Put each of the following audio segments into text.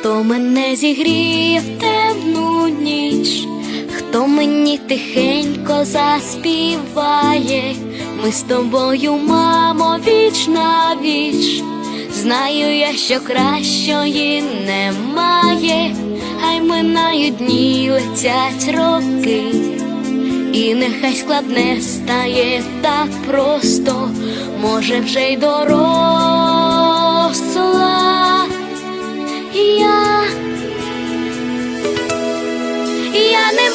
Хто мене зігріє в темну ніч, хто мені тихенько заспіває, ми з тобою, мамо, віч на віч. Знаю я, що кращої немає, хай минають дні летять роки, і нехай складне стає так просто, може вже й доросла.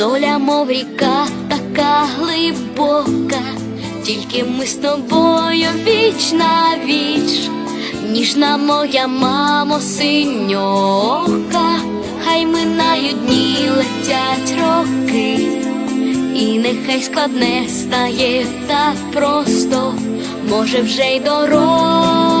доля, мов ріка, така глибока, тільки ми з тобою віч на віч, ніжна моя мамо, синьока, хай минають дні, летять роки. І нехай складне стає так просто, може вже й доросла.